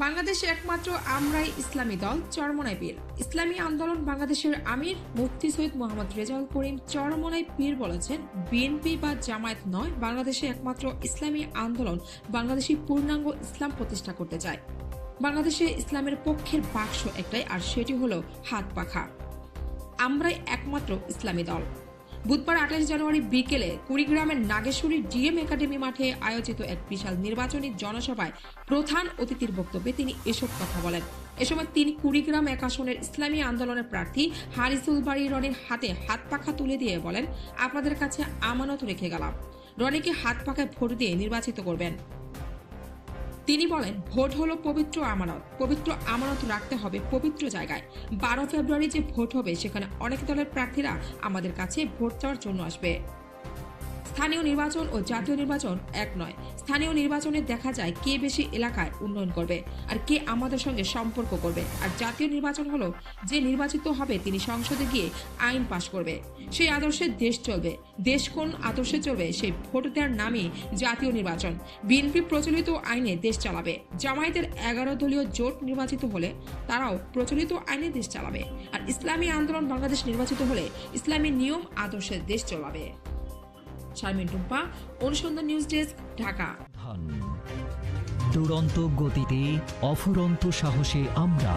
বাংলাদেশে একমাত্র আমরাই ইসলামী দল, চরমনাই পীর। ইসলামী আন্দোলন বাংলাদেশের আমির মুফতি সৈয়দ মোহাম্মদ রেজাউল করিম চরমনাই পীর বলেছেন, বিএনপি বা জামায়াত নয় বাংলাদেশে একমাত্র ইসলামী আন্দোলন বাংলাদেশি পূর্ণাঙ্গ ইসলাম প্রতিষ্ঠা করতে চায়। বাংলাদেশে ইসলামের পক্ষের বাক্স একটাই, আর সেটি হলো হাত পাখা। আমরাই একমাত্র ইসলামী দল। বুধবার আঠাশ জানুয়ারি বিকেলে কুড়িগ্রামের নাগেশ্বরী ডিএম একাডেমি মাঠে আয়োজিত এক বিশাল নির্বাচনী জনসভায় প্রধান অতিথির বক্তব্যে তিনি এসব কথা বলেন। এ সময় তিনি কুড়িগ্রাম এক আসনের ইসলামী আন্দোলনের প্রার্থী হারিসুল বাড়ি রনির হাতে হাত পাখা তুলে দিয়ে বলেন, আপনাদের কাছে আমানত রেখে গেলাম। রনিকে হাত পাখায় ভোট দিয়ে নির্বাচিত করবেন। তিনি বলেন, ভোট হলো পবিত্র আমানত। পবিত্র আমানত রাখতে হবে পবিত্র জায়গায়। বারো ফেব্রুয়ারি যে ভোট হবে, সেখানে অনেক দলের প্রার্থীরা আমাদের কাছে ভোট চাওয়ার জন্য আসবে। স্থানীয় নির্বাচন ও জাতীয় নির্বাচন এক নয়। স্থানীয় নির্বাচনে দেখা যায় কে বেশি এলাকায় উন্নয়ন করবে আর কে আমাদের সঙ্গে সম্পর্ক করবে। আর জাতীয় নির্বাচন হলো যে নির্বাচিত হবে তিনি সংসদে গিয়ে আইন পাশ করবে। সেই আদর্শে দেশ চলবে। দেশ কোন আদর্শে চলবে সেই ভোট দেওয়ার নামই জাতীয় নির্বাচন। বিএনপি প্রচলিত আইনে দেশ চালাবে। জামায়াতের এগারো দলীয় জোট নির্বাচিত হলে তারাও প্রচলিত আইনে দেশ চালাবে। আর ইসলামী আন্দোলন বাংলাদেশ নির্বাচিত হলে ইসলামী নিয়ম আদর্শে দেশ চালাবে। শারমিন টুম্পা অনুসন্ধান নিউজ ডেস্ক ঢাকা। দুরন্ত গতিতে অফুরন্ত সাহসে আমরা